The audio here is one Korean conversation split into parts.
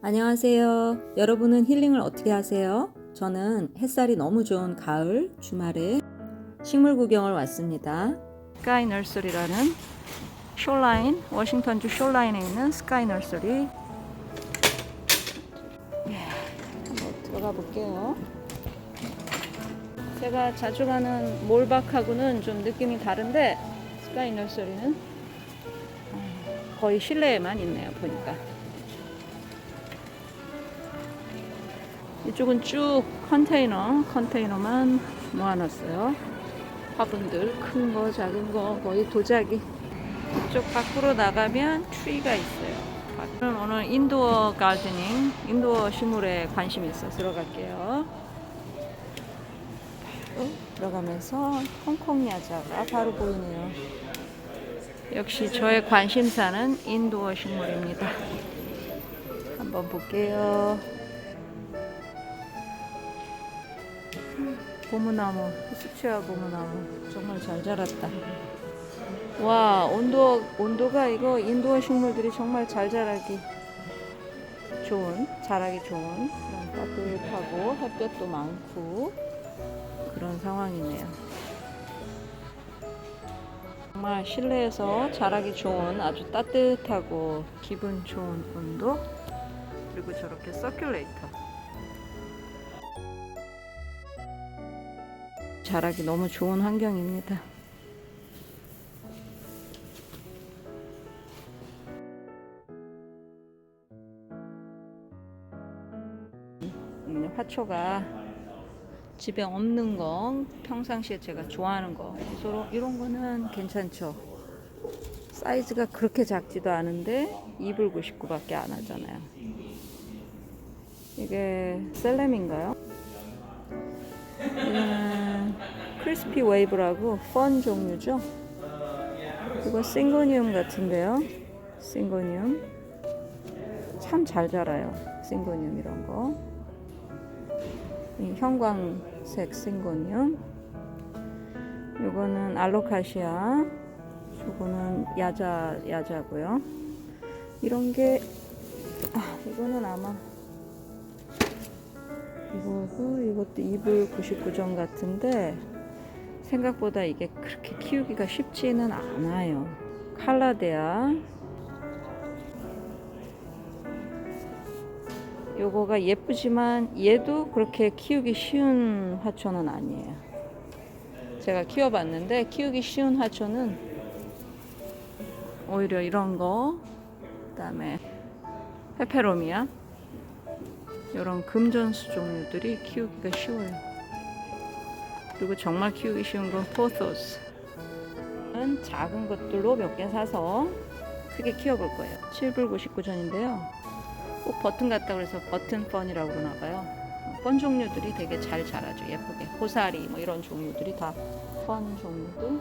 안녕하세요. 여러분은 힐링을 어떻게 하세요? 저는 햇살이 너무 좋은 가을 주말에 식물 구경을 왔습니다. 스카이 널서리라는 쇼라인, 워싱턴주 쇼라인에 있는 스카이 널서리. 예, 한번 들어가 볼게요. 제가 자주 가는 몰박하고는 좀 느낌이 다른데 스카이 널서리는 아, 거의 실내에만 있네요, 보니까. 이쪽은 쭉 컨테이너, 컨테이너만 모아놨어요. 화분들, 큰 거, 작은 거, 거의 도자기. 이쪽 밖으로 나가면 트리가 있어요. 저는 오늘 인도어 가드닝, 인도어 식물에 관심이 있어 들어갈게요. 바로 들어가면서 홍콩 야자가 바로 보이네요. 역시 저의 관심사는 인도어 식물입니다. 한번 볼게요. 고무나무, 수채화 고무나무 정말 잘 자랐다. 와 온도 온도가 이거 인도어 식물들이 정말 잘 자라기 좋은 자라기 좋은 그런 따뜻하고 햇볕도 많고 그런 상황이네요. 정말 실내에서 자라기 좋은 아주 따뜻하고 기분 좋은 온도 그리고 저렇게 서큘레이터 자라기 너무 좋은 환경입니다. 음, 화초가 집에 없는 거 평상시에 제가 좋아하는 거 서로 이런 거는 괜찮죠. 사이즈가 그렇게 작지도 않은데 2불 99밖에 안 하잖아요. 이게 셀렘인가요? 이거는 크리스피 웨이브라고 펀 종류죠. 이거 싱고니움 같은데요. 싱고니움 참 잘 자라요. 싱고니움 이런 거. 이 형광색 싱고니움. 이거는 알로카시아. 이거는 야자 야자고요. 이런 게 아, 이거는 아마 이거고 이것도 2불 99점 같은데 생각보다 이게 그렇게 키우기가 쉽지는 않아요. 칼라데아 요거가 예쁘지만 얘도 그렇게 키우기 쉬운 화초는 아니에요. 제가 키워봤는데 키우기 쉬운 화초는 오히려 이런 거 그다음에 페페로미아 이런 금전수 종류들이 키우기가 쉬워요. 그리고 정말 키우기 쉬운 건 포토스. 은 작은 것들로 몇 개 사서 크게 키워볼 거예요. 7불 99전인데요. 꼭 버튼 같다 그래서 버튼 펀이라고 그러나 봐요. 펀 종류들이 되게 잘 자라죠. 예쁘게. 호사리 뭐 이런 종류들이 다 펀 종류들.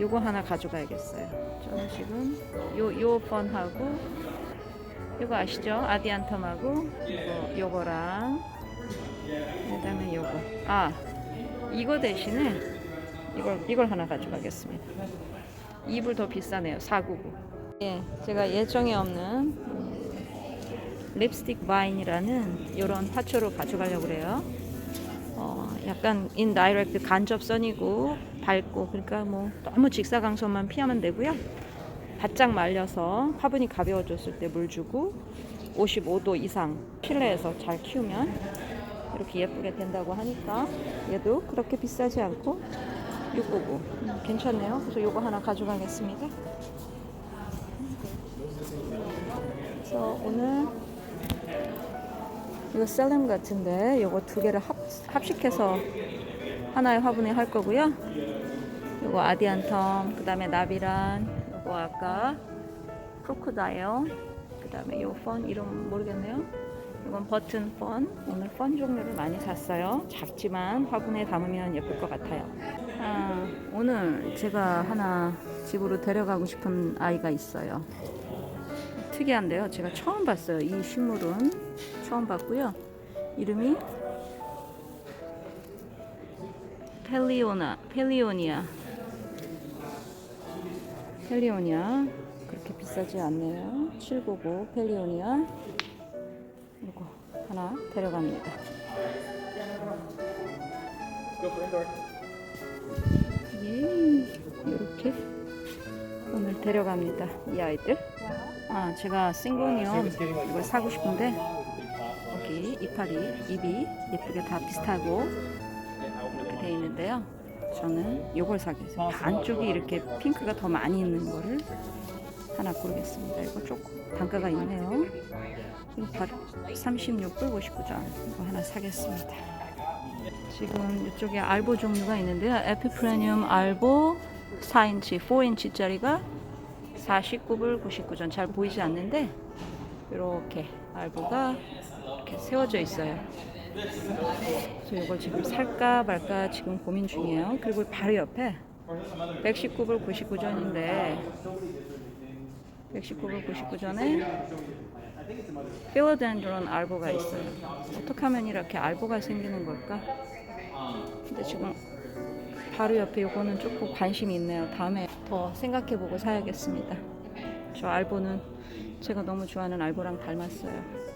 요거 하나 가져가야겠어요. 저는 지금 요, 요 펀하고 요거 아시죠? 아디안텀하고 요거, 요거랑 요거 아 이거 대신에 이걸 이걸 하나 가져가겠습니다. 2불 더 비싸네요. 499. 예, 제가 예정에 없는 음, 립스틱 바인이라는 이런 화초로 가져가려고 그래요. 어, 약간 인다이렉트 간접선이고 밝고 그러니까 뭐 너무 직사광선만 피하면 되고요. 바짝 말려서 화분이 가벼워졌을 때 물 주고 55도 이상 실내에서 잘 키우면 이렇게 예쁘게 된다고 하니까 얘도 그렇게 비싸지 않고 699 음, 괜찮네요. 그래서 요거 하나 가져가겠습니다. 그래서 오늘 이거 셀렘 같은데 요거 두 개를 합, 합식해서 하나의 화분에 할 거고요. 요거 아디안텀, 그 다음에 나비란, 요거 아까 크로코다일, 그 다음에 요 펀 이름 모르겠네요. 이건 버튼 펀. 오늘 펀 종류를 많이 샀어요. 작지만 화분에 담으면 예쁠 것 같아요. 아, 오늘 제가 하나 집으로 데려가고 싶은 아이가 있어요. 특이한데요. 제가 처음 봤어요. 이 식물은 처음 봤고요. 이름이 펠리오나, 펠리오니아. 펠리오니아. 그렇게 비싸지 않네요. 799 펠리오니아. 이거 하나 데려갑니다. 예, 이렇게 오늘 데려갑니다. 이 아이들. 아, 제가 싱고니엄 이걸 사고 싶은데 여기 이파리, 입이 예쁘게 다 비슷하고 이렇게 돼 있는데요. 저는 이걸 사겠어요. 안쪽이 이렇게 핑크가 더 많이 있는 거를 하나 고르겠습니다. 이거 조금 단가가 있네요. 이거 36불 59전 이거 하나 사겠습니다. 지금 이쪽에 알보 종류가 있는데요. 에피프레늄 알보 4인치, 4인치짜리가 49불 99전 잘 보이지 않는데 이렇게 알보가 이렇게 세워져 있어요. 그래서 이걸 지금 살까 말까 지금 고민 중이에요. 그리고 바로 옆에 119불 99전인데 119불 99전에 필로덴드론 알보가 있어요. 어떻게 하면 이렇게 알보가 생기는 걸까? 근데 지금 바로 옆에 요거는 조금 관심이 있네요. 다음에 더 생각해보고 사야겠습니다. 저 알보는 제가 너무 좋아하는 알보랑 닮았어요.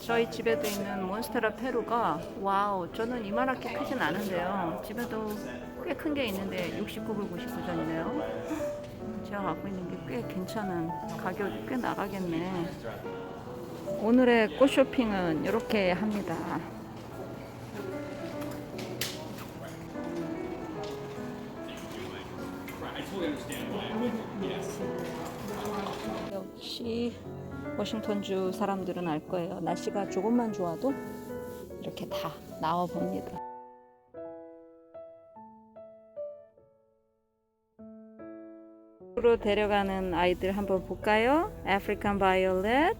저희 집에도 있는 몬스테라 페루가 와우 저는 이만하게 크진 않은데요. 집에도 꽤 큰 게 있는데 69불 99전이네요. 갖고 있는 게 꽤 괜찮은 가격이 꽤 나가겠네. 오늘의 꽃 쇼핑은 이렇게 합니다. 역시 워싱턴주 사람들은 알 거예요. 날씨가 조금만 좋아도 이렇게 다 나와 봅니다. 으로 데려가는 아이들 한번 볼까요? 아프리칸 바이올렛.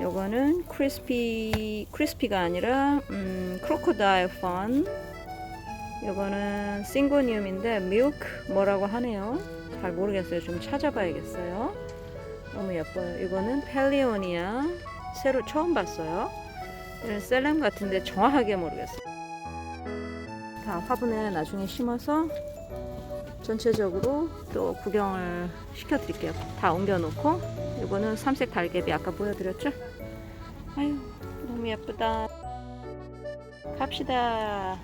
요거는 크리스피 크리스피가 아니라 음, 크로코다일 펀. 요거는 싱고니움인데 밀크 뭐라고 하네요. 잘 모르겠어요. 좀 찾아봐야겠어요. 너무 예뻐요. 이거는 펠리오니아 새로 처음 봤어요. 이런 셀렘 같은데 정확하게 모르겠어요. 다 화분에 나중에 심어서 전체적으로 또 구경을 시켜드릴게요. 다 옮겨놓고 이거는 삼색 달개비 아까 보여드렸죠? 아유 너무 예쁘다. 갑시다.